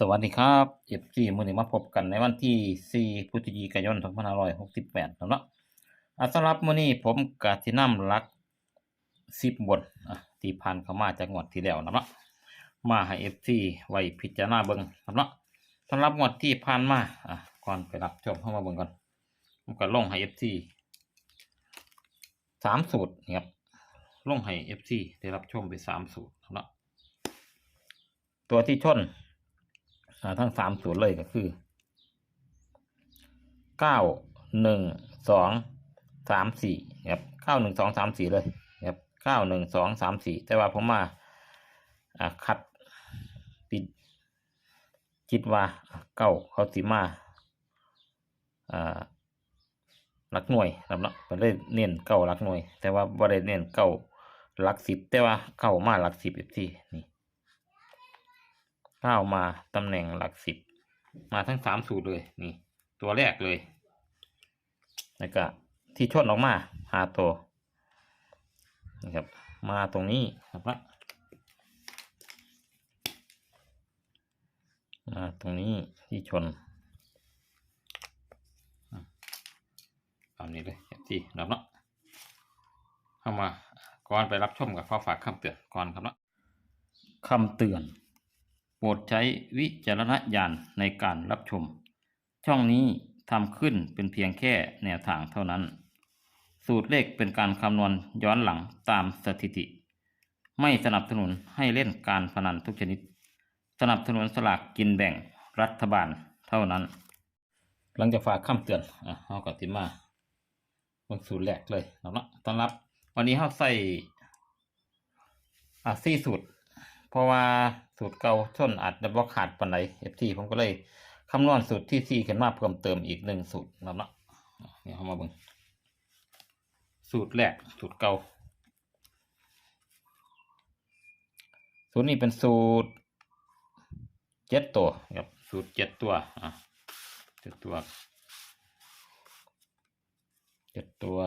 สวัสดีครับเอฟซีมื้อนี้มาพบกันในวันที่ 4พฤศจิกายน 2568ครับเนาะสำหรับมือนี้ผมก็สินำหลัก 10บทที่ผ่านเข้ามาจากงวดที่แล้วนะเนาะมาให้ FC ไว้พิจารณาเบิ่งครับเนาะสำหรับงวดที่ผ่านมาอะก่อนไปรับชมเข้ามาเบิ่งก่อนผมก็ลงให้ FC สามสูตรนี่ครับลงให้ FC ได้รับชมไปสามสูตรครับเนาะตัวที่ชน ทั้งสามศูนย์เลยก็คือเก้าหนึ่งสองสามสี่ครับเก้าหนึ่งสองสามสี่เลยครับเก้าหนึ่งสองสามสี่แต่ว่าผมมาคัดปิดคิดว่าเก้าเขาสิมาหลักหน่วยครับเนาะไปเลยเน้นเก้าหลักหน่วย แต่ว่าบ่ได้เน้นเก้าหลักสิบแต่ว่าเก้ามาหลักสิบอีกทีนี่ ก้าวมาตำแหน่งหลักสิบ มาทั้งสามสูตรเลยนี่ ตัวแรกเลยแล้วก็ที่ชนออกมาหาตัวนะครับ มาตรงนี้ครับละมาตรงนี้ที่ชนตามนี้เลยที่นับเนาะเข้ามาก่อนไปรับชมกับข้อฝากคำเตือนก่อนครับเนาะคำเตือน โปรดใช้วิจารณญาณในการรับชม ช่องนี้ทำขึ้นเป็นเพียงแค่แนวทางเท่านั้น สูตรเลขเป็นการคำนวณย้อนหลังตามสถิติ ไม่สนับสนุนให้เล่นการพนันทุกชนิด สนับสนุนสลากกินแบ่งรัฐบาลเท่านั้น หลังจากฝากคำเตือนอะเอากับติมาบิ่งสูตรแรกเลยเอาละต้อนรับ วันนี้เขาใส่อะสี่สูตร เพราะว่า สูตรเก่าชนอาจจะบ่ขาดปันใดเอฟทีผมก็เลยคำนวณสูตรที่สี่ขึ้นมาเพิ่มเติมอีกหนึ่งสูตรนะเนาะเนี่ยเข้ามาเบิ่งสูตรแรกสูตรเก่าสูตรนี้เป็นสูตรเจ็ดตัวครับสูตรเจ็ดตัวอะเจ็ดตัวเจ็ดตัว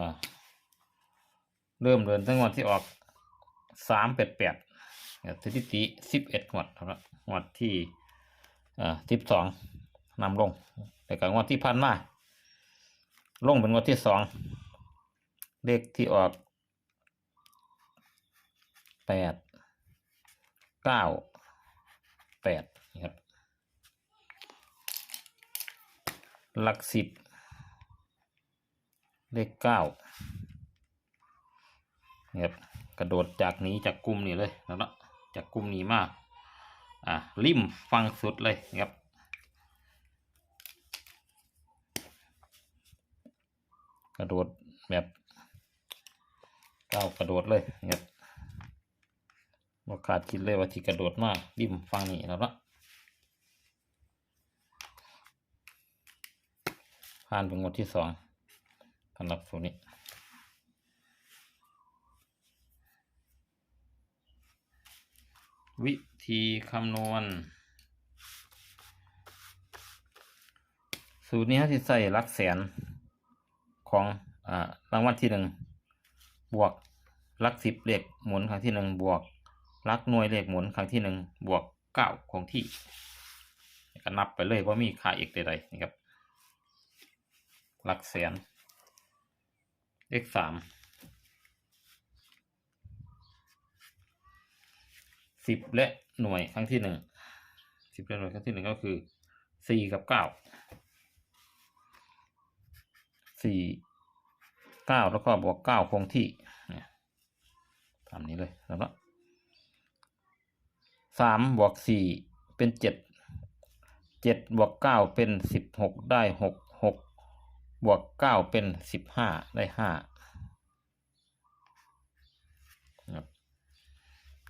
เริ่มเดินตั้งวันที่ออกสามแปดแปด สถิติสิบเอ็ดงวดครับงวดที่อ่าสิบสองนำลง แต่กับงวดที่พันมาลงเป็นงวดที่สองเลขที่ออกแปดเก้าแปดนะครับหลักสิบเลขเก้านะครับกระโดดจากนี้จากกลุ่มนี้เลยแล้วเนาะ จากกลุ่มนี้มากอะริมฟังสุดเลยนะครับกระโดดแบบก้าวกระโดดเลยนะครับบ่าขาดคิดเลยว่าที่กระโดดมากริมฟังนี้แล้วเนาะผ่านเป็นงวดที่สองสำหรับสูตรนี้ วิธีคำนวณ สูตรนี้เขาจะใส่ลักแสนของอ่ารางวัลที่หนึ่งบวกลักสิบเลขหมุนครั้งที่หนึ่งบวกลักหน่วยเลขหมุนครั้งที่หนึ่งบวกเก้าคงที่ก็นับไปเลยว่ามีค่าเอกใดๆนะครับหลักแสนเลขสาม สิบและหน่วยครั้งที่หนึ่งสิบและหน่วยครั้งที่หนึ่งก็คือสี่กับเก้าสี่เก้าแล้วก็บวกเก้าคงที่เนี่ยตามนี้เลยแล้วสามบวกสี่เป็นเจ็ดเจ็ดบวกเก้าเป็นสิบหกได้หกหกบวกเก้าเป็นสิบห้าได้ห้าครับ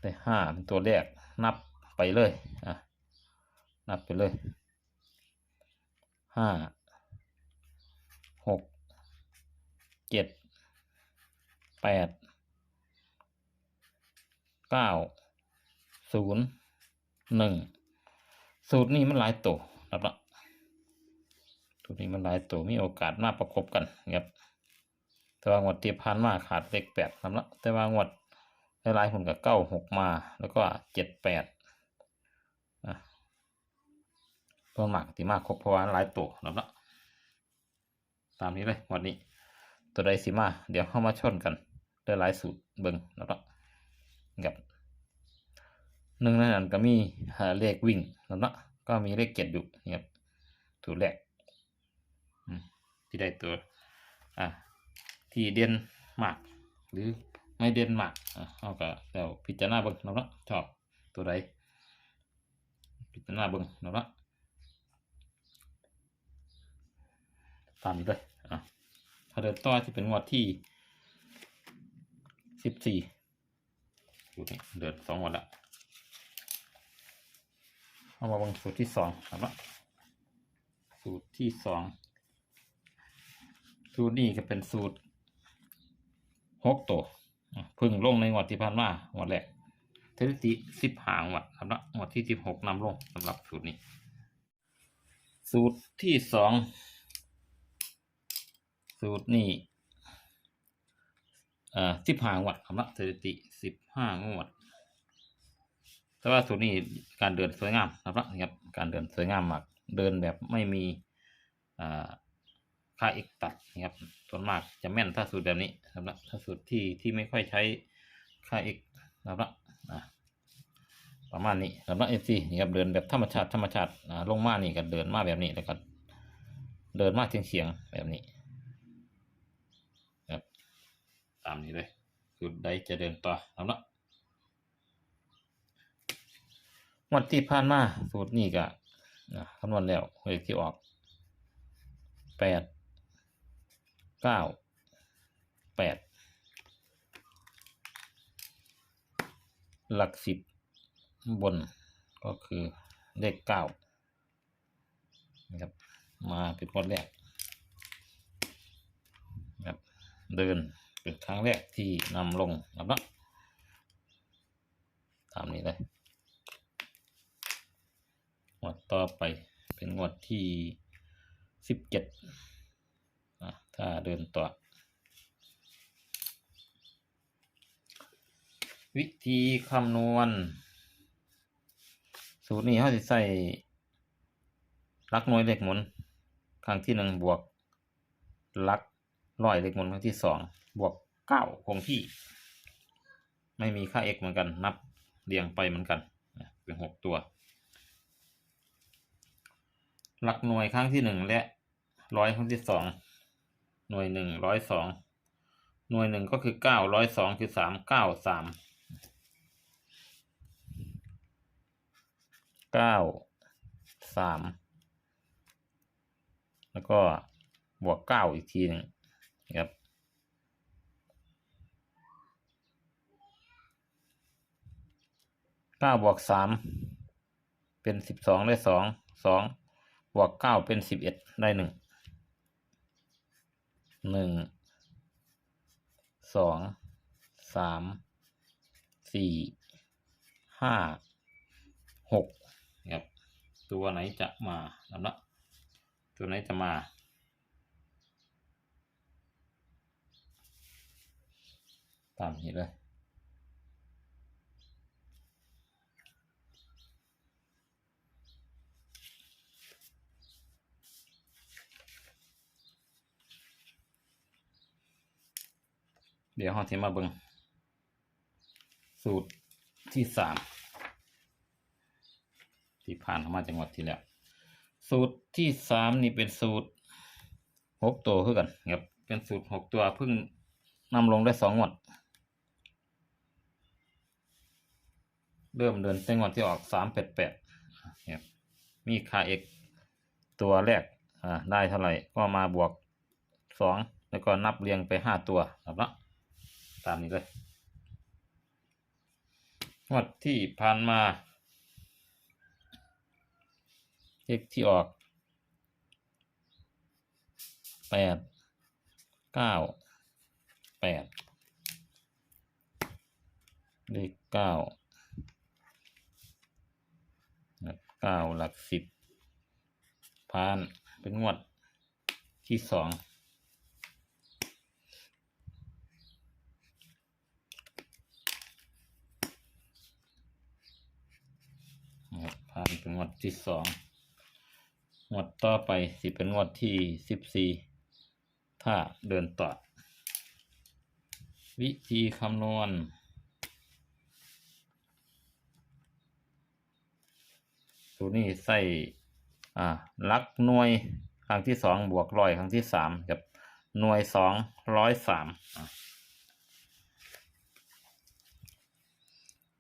ได้ห้าเป็นตัวแรกนับไปเลยอะนับไปเลยห้าหกเจ็ดแปดเก้าศูนย์หนึ่งสูตรนี้มันหลายตัวครับละสูตรนี้มันหลายตัวมีโอกาสมาประกบกันครับแต่ว่างวดที่ผ่านมาขาดเลขแปดครับละแต่ว่างวด หลายๆคนก็เก้าหกมาแล้วก็เจ็ดแปดส่วนมากที่มากครบเพราะว่าหลายตัวนะครับเนาะตามนี้เลยวันนี้ ตัวใดสิมา เดี๋ยวเข้ามาชนกันได้หลายสูตรเบิ่งนะครับกับหนึ่งในนั้นก็มีเลขวิ่งนะครับเนาะก็มีเลขเจ็ดอยู่นะครับสูตรแรกที่ได้ตัวอะที่เด่นมากหรือ ไม่เด่นมากอะเอาก็แล้วพิจารณาเบิ่งนะครับเนาะชอบตัวใดพิจารณาเบิ่งนะครับเนาะตามนี้เลยอะถ้าเดินต่อจะเป็นงวดที่สิบสี่สูนี้เดินสองวันละเอามาเบังสูตรที่สองครับละสูตรที่สองสูตรนี้ก็เป็นสูตรหกตัวอะ พึ่งลงในงวดที่ผ่านมางวดแรกสถิติสิบหางวดสำหรับงวดที่สิบหกนำลงสำหรับสูตรนี้ สูตรที่สองสูตรนี้เอ่อสิบห้างวดคำละสถิติสิบห้างวดแต่ว่าสูตรนี้การเดินสวยงามครับนะครับ การเดินสวยงามมากเดินแบบไม่มีอ่า ค่าเอกตัดนะครับส่วนมากจะแม่นถ้าสูตรแบบนี้นะครับถ้าสูตรที่ที่ไม่ค่อยใช้ค่าเอกนะครับประมาณนี้สำหรับเอฟซีนี่ครับเดินแบบธรรมชาติธรรมชาติอ่าลงมานี่ก็เดินมาแบบนี้แล้วก็เดินมาเฉียงเฉียงแบบนี้ครับตามนี้เลยสูตรใดจะเดินต่อเอาละงวันที่ผ่านมาสูตรนี้ก็คำนวณแล้วเลขที่ออกแปด เก้าแปดหลักสิบบนก็คือเลขเก้านะครับมาเป็นงวดแรกครับเดินเป็นครั้งแรกที่นำลงนะครับตามนี้เลยงวดต่อไปเป็นงวดที่สิบเจ็ด ถ้าเดินต่อ วิธีคำนวณ สูตรนี้เขาจะใส่ลักหน่วยเลขหมุน ครั้งที่หนึ่งบวกลักร้อยเลขหมุนครั้งที่สองบวกเก้าคงที่ ไม่มีค่า x เหมือนกัน นับเรียงไปเหมือนกันเป็นหกตัว หลักหน่วยครั้งที่หนึ่งและร้อยครั้งที่สอง หน่วยหนึ่งร้อยสองหน่วยหนึ่งก็คือเก้าร้อยสองคือสามเก้าสามเก้าสามแล้วก็บวกเก้าอีกทีหนึ่งครับเก้าบวกสามเป็นสิบสองได้สองสองบวกเก้าเป็นสิบเอ็ดได้หนึ่ง หนึ่งสองสามสี่ห้าหกครับตัวไหนจะมาลำละตัวไหนจะมาตามนี้เลย เดี๋ยวเราจะมาเบิงสูตรที่สามที่ผ่านมาจังหวัดที่แล้ว สูตรที่สามนี่เป็นสูตรหกตัวคือกันครับเป็นสูตรหกตัวเพิ่งนำลงได้สองงวด เริ่มเดินแต่งวดที่ออกสามแปดแปดครับมีค่าเอกตัวแรกอ่าได้เท่าไหร่ก็มาบวกสองแล้วก็นับเรียงไปห้าตัว ตามนี้เลยงวดที่ผ่านมาเลขที่ออกแปดเก้าแปดเลขเก้าหลักเก้าหลักสิบผ่านเป็นงวดที่สองนะครับ ผ่านเป็นงวดที่สองงวดต่อไปสิเป็นงวดที่สิบสี่ถ้าเดินต่อ วิธีคำนวณสูตรนี้ใส่อ่าลักหน่วยครั้งที่สองบวกร้อยครั้งที่สามกับหน่วยสองร้อยสาม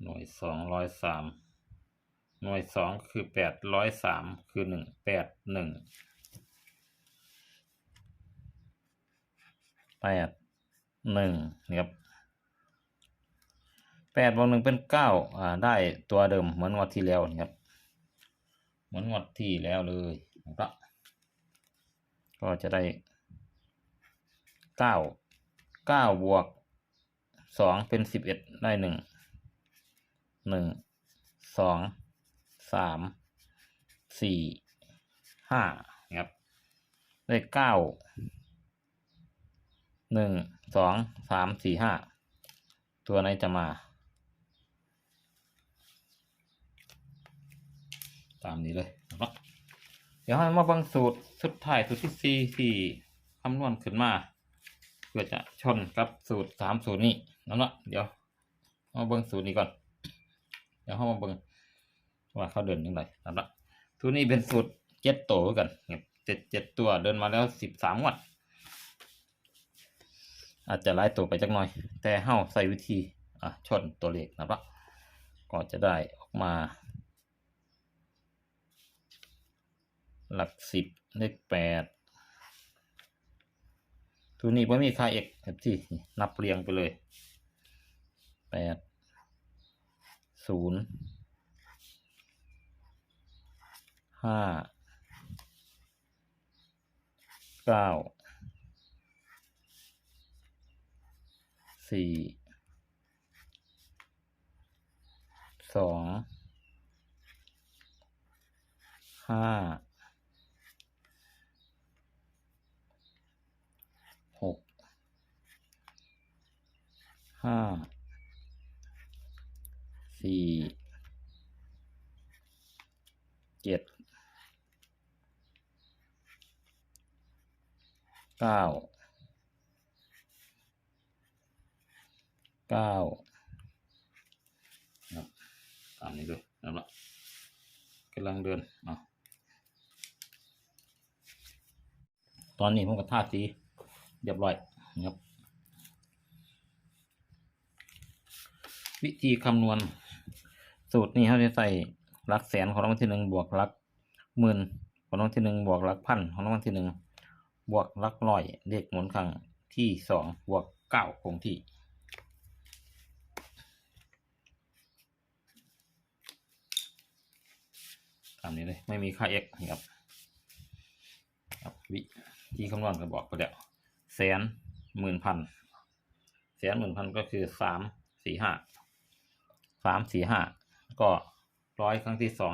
หน่วยสองร้อยสาม หน่วยสองคือแปดร้อยสามคือหนึ่งแปดหนึ่งแปดหนึ่งนะครับแปดบวกหนึ่งเป็นเก้าอ่าได้ตัวเดิมเหมือนงวดที่แล้วนะครับ เหมือนงวดที่แล้วเลยนะครับก็จะได้เก้าเก้าบวกสองเป็นสิบเอ็ดได้หนึ่งหนึ่งสอง สามสี่ห้านะครับได้เก้าหนึ่งสองสามสี่ห้าตัวไหนจะมา ตามนี้เลยนะเดี๋ยวให้มาบังสูตรสุดท้ายสูตรที่สี่ที่คำนวณขึ้นมาเพื่อจะชนกับสูตรสามสูตรนี้นั่นเนาะเดี๋ยวมาเบิ่งสูตรนี้ก่อน เดี๋ยวเข้ามาเบิ่ง ว่าเขาเดินยังไงนะครับสูตรนี้เป็นสูตรเจ็ดตัวกันเนี่ยเจ็ดเจ็ดตัวเดินมาแล้วสิบสามวันอาจจะไล่ตัวไปจักหน่อย แต่เฮาใส่วิธีอะชนตัวเลขนะครับก็จะได้ออกมา หลักสิบเลขแปดตัวนี้ไม่มีค่าเอกแบบที่นับเรียงไปเลยแปดศูนย์ ห้าเก้าสี่สองห้าหกห้าสี่เจ็ด เก้าเก้าตามนี้เลยนะครับกำลังเดินอะตอนนี้ผมก็ท่าสีเรียบร้อยนะครับ วิธีคำนวณสูตรนี้เขาจะใส่หลักแสนของรางวัลที่หนึ่งบวกหลักหมื่นของรางวัลที่หนึ่งบวกหลักพันของรางวัลที่หนึ่ง บวกลักร้อย เลขหมุนครั้งที่สองบวกเก้าคงที่ ตามนี้เลย ไม่มีค่า x นะครับครับวิธีคำนวณก็บอกไปแล้วแสนหมื่นพันแสนหมื่นพันก็คือสามสี่ห้าสามสี่ห้าก็ร้อยครั้งที่สอง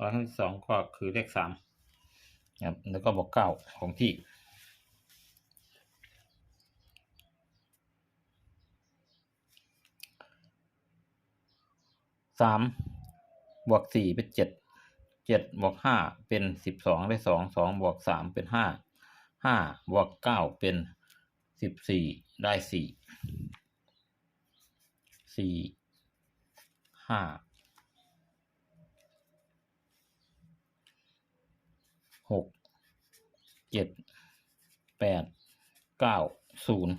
ร้อยครั้งที่สองก็คือเลขสาม ครับแล้วก็บอกเก้าของที่ สามบวกสี่เป็นเจ็ด เจ็ดบวกห้าเป็นสิบสองได้สอง สองบวกสามเป็นห้า ห้าบวกเก้าเป็นสิบสี่ได้สี่ สี่ห้า หกเจ็ดแปดเก้าศูนย์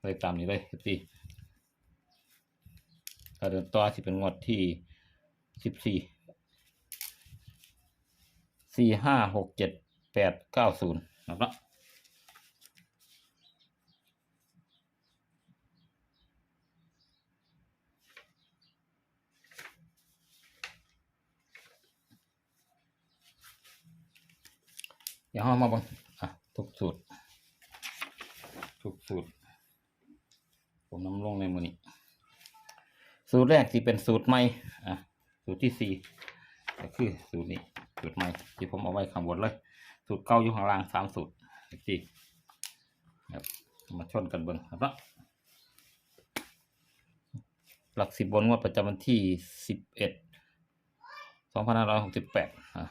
เลยตามนี้เลยพี่ถ้าเดินต่อสิเป็นงวดที่สิบสี่สี่ห้าหกเจ็ดแปดเก้าศูนย์นะครับ เดี๋ยวเรามาบังอะทุกสูตร ทุกสูตร ผมน้ำลงในมือนี้ สูตรแรกที่เป็นสูตรใหม่อะสูตรที่สี่ก็คือสูตรนี้ สูตรใหม่ที่ผมเอาไว้ข้างบนเลย สูตรเก่าอยู่ข้างล่างสามสูตรที่ครับมาชนกันเบิ่งครับ หลักสิบบนงวดประจำวันที่สิบเอ็ดสองพันห้าร้อยหกสิบแปดอะ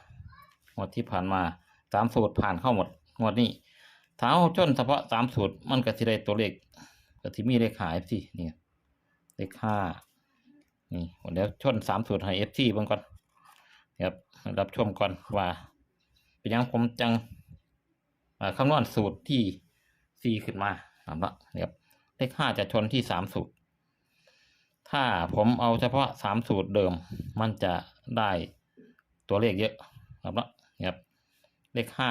งวดที่ผ่านมา สามสูตรผ่านเข้าหมดงวดนี้เท้าจนเฉพาะสามสูตรมันก็สิได้ตัวเลขก็ที่มีเลขหาเอฟซีนี่เลขห้านี่เดี๋ยวชนสามสูตรให้เอฟซีเบิ่งก่อนนะครับรับชมก่อนว่า เป็นยังผมจังคำนวณสูตรที่สี่ขึ้นมาครับนาะนะครับเลขห้าจะชนที่สามสูตร ถ้าผมเอาเฉพาะสามสูตรเดิม มันจะได้ตัวเลขเยอะครับเนาะครับ เลขห้า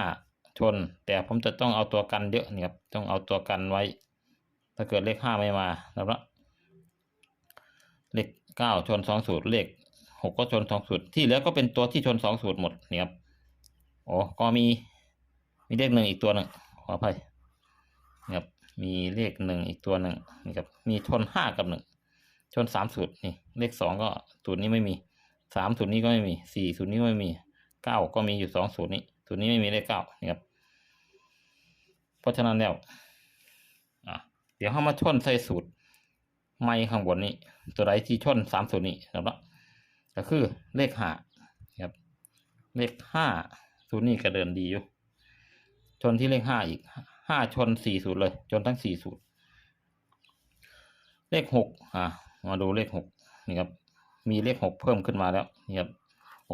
ชน แต่ผมจะต้องเอาตัวกันเยอะนี่ครับต้องเอาตัวกันไว้ ถ้าเกิดเลขห้าไม่มาครับเนะเลขเก้าชนสองสูตรเลขหกก็ชนสองสูตรที่เหลือก็เป็นตัวที่ชนสองสูตรหมดนี่ครับโอ้ก็มีมีเลขหนึ่งอีกตัวหนึ่งขออภัยนี่ครับมีเลขหนึ่งอีกตัวหนึ่งนี่ครับมีชนห้ากับหนึ่งชนสามสูตรนี่เลขสองก็สูตรนี้ไม่มีสามสูตรนี้ก็ไม่มีสี่สูตรนี้ก็ไม่มี เก้าก็มีอยู่สองสูตรนี้ สูตรนี้ไม่มีเลขเก้านี่ครับ เพราะฉะนั้นแล้วเดี๋ยวเข้ามาชนใส่สูตร ไม่ข้างบนนี้ ตัวใดที่ชนสามสูตรนี้นะครับก็คือเลขห้าครับ เลขห้าสูตรนี้ก็เดินดีอยู่ ชนที่เลขห้าอีกห้าชนสี่สูตรเลย ชนทั้งสี่สูตร เลขหกอ่ามาดูเลขหกนี่ครับ มีเลขหกเพิ่มขึ้นมาแล้วนี่ครับ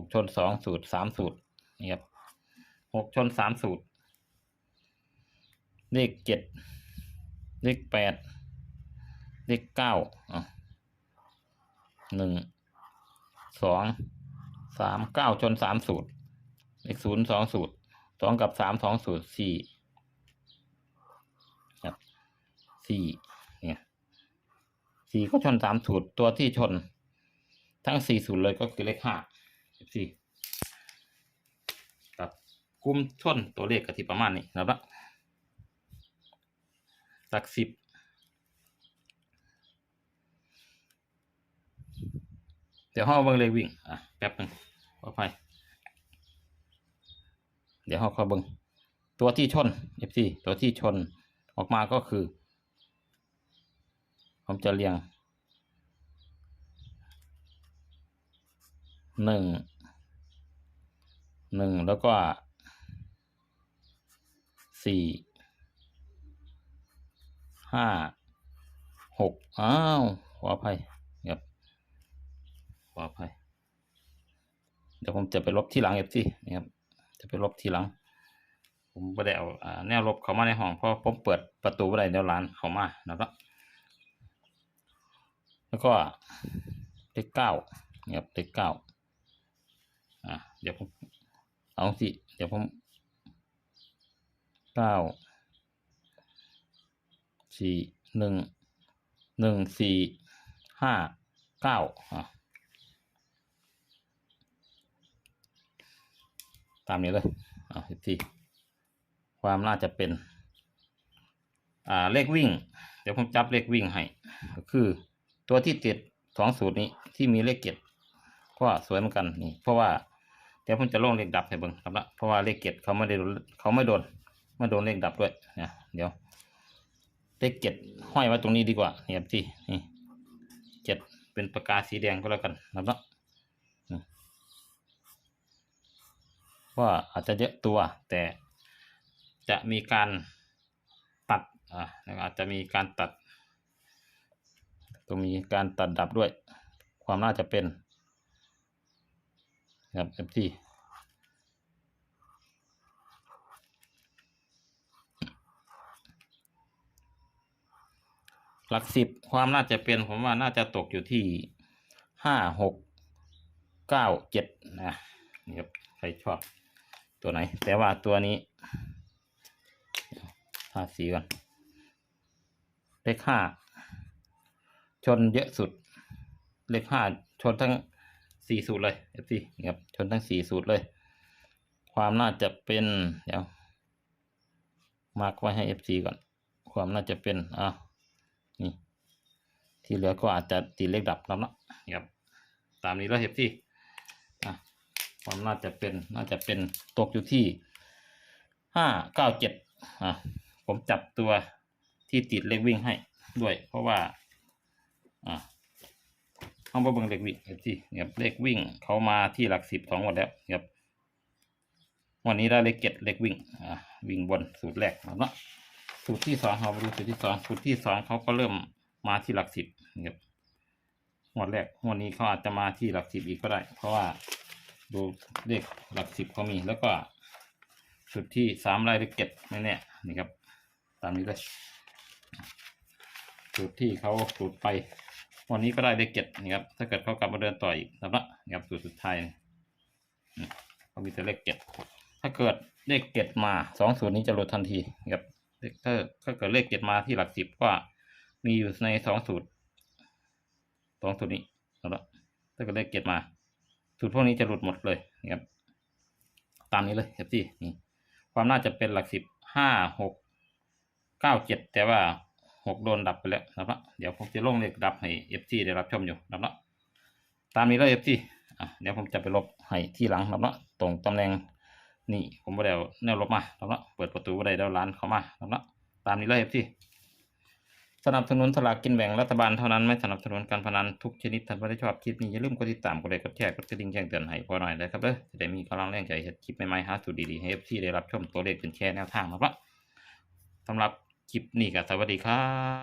กชนสองสูตรสามสูตรนี่ครับหกชนสามสูตร เลขเจ็ดเลขแปดเลขเก้าหนึ่งสองสามเก้าชนสามสูตร เลขศูนย์สองสูตรสองกับสามสองสูตรสี่ครับสี่เนี่ยสี่ก็ชนสามสูตรตัวที่ชน ทั้งสี่สูตรเลยก็คือเลขห้า สี่ครับกลุ่มชนตัวเลขกะทิประมาณนี้นะครับหลักสิบเดี๋ยวห้องเบิ่งเลขวิ่งอะแป๊บหนึงขออภัยเดี๋ยวห้องขาเบิ่งตัวที่ชน F4 ตัวที่ชนออกมาก็คือ ผมจะเรียง หนึ่งหนึ่งแล้วก็สี่ห้าหกอ้าวขออภัยครับขออภัยเดี๋ยวผมจะไปลบที่หลังเอฟซีนี่ครับ จะไปลบที่หลัง ผมไม่ได้เอาแนวลบเข้ามาในห้องเพราะผมเปิดประตูไม่ได้เดี๋ยวร้านเข้ามานะครับแล้วก็เลขเก้าเนี่ยครับเลขเก้า อะเดี๋ยวผมเอาสิ เดี๋ยวผมเก้าสี่หนึ่งหนึ่งสี่ห้าเก้าอะตามนี้เลยอะทีความน่าจะเป็น อ่าเลขวิ่ง เดี๋ยวผมจับเลขวิ่งให้ ก็คือตัวที่ติดสองสูตรนี้ที่มีเลขเจ็ด ก็สวยเหมือนกันนี่ เพราะว่าเดี๋ยวผมจะลงเลขดับให้เบิ่งครับละเพราะว่าเลขเจ็ดเขาไม่ได้เขาไม่โดนไม่โดนเลขดับด้วยนะเดี๋ยว เลขเจ็ดห้อยไว้ตรงนี้ดีกว่านี่ครับที่นี่เจ็ดเป็นปากกาสีแดงก็แล้วกันครับละว่าอาจจะเยอะตัวแต่จะมีการตัดอ่าอาจจะมีการตัดต้องมีการตัดดับด้วย ความน่าจะเป็น ครับเอฟทีหลักสิบความน่าจะเป็นผมว่าน่าจะตกอยู่ที่ห้าหกเก้าเจ็ดนะนี่ครับใครชอบตัวไหน แต่ว่าตัวนี้ทาสีก่อนเลขห้าชนเยอะสุด เลขห้าชนทั้ง สี่สูตรเลยเอฟซีครับชนทั้งสี่สูตรเลย ความน่าจะเป็นเดี๋ยวมาร์กไว้ให้เอฟซีก่อน ความน่าจะเป็นอะนี่ ที่เหลือก็อาจจะตีเลขดับแล้วเนาะครับ ตามนี้แล้วเอฟซีอะความน่าจะเป็นน่าจะเป็นตกอยู่ที่ห้าเก้าเจ็ดอะผมจับตัวที่ติดเลขวิ่งให้ด้วย เพราะว่าอะ เอามาเบิ่งเลขวิ่งที่เนี่ยเลขวิ่งเขามาที่หลักสิบสองวันแล้วครับวันนี้ได้เลขเจ็ดเลขวิ่งอ่าวิ่งบนสูตรแรกเนาะสูตรที่สองเราไปดูสูตรที่สองสูตรที่สองเขาก็เริ่มมาที่หลักสิบครับงวดแรกงวดนี้เขาอาจจะมาที่หลักสิบอีกก็ได้ เพราะว่าดูเลขหลักสิบเขามีแล้วก็สูตรที่สามลายเลขเจ็ดแน่ๆนี่ครับ ตามนี้เลยสูตรที่เขาสูตรไป วันนี้ก็ได้เลขเจ็ดนะครับ ถ้าเกิดเขากลับมาเดินต่ออีกนะครับนะครับสูตรสุดท้ายเขามีแต่เลขเจ็ดถ้าเกิดเลขเจ็ดมาสองสูตรนี้จะหลุดทันทีนะครับถ้าถ้าเกิดเลขเจ็ดมาที่หลักสิบก็มีอยู่ในสองสูตรสองสูตรนี้นะครับถ้าเกิดเลขเจ็ดมา สูตรพวกนี้จะหลุดหมดเลยนะครับตามนี้เลยครับที่นี่ความน่าจะเป็นหลักสิบห้าหกเก้าเจ็ดแต่ว่า หกโดนดับไปแล้วนะครับ เดี๋ยวผมจะลงเลขดับให้เอฟซีได้รับชมอยู่นะครับตามนี้เลยเอฟซีเดี๋ยวผมจะไปลบให้ที่หลังนะครับตรงตำแหน่งนี่ผมไม่ได้เอาแนวลบมานะครับเปิดประตูไม่ได้แล้วร้านเขามานะครับตามนี้เลยเอฟซีสนับสนุนสลากกินแบ่งรัฐบาลเท่านั้นไม่สนับสนุนการพนันทุกชนิดท่านไม่ได้ชอบคลิปนี้อย่าลืมกดติดตามกดไลค์กดแชร์กดกระดิ่งแจ้งเตือนให้พอหน่อยนะครับเด้อจะได้มีกำลังแรงใจเฮ็ดคลิปใหม่ๆหาสูตรดีๆให้เอฟซีได้รับชมตัวเลขเป็นแชร์แนวทางนะครับสำหรับ คลิปนี้ก็สวัสดีครับ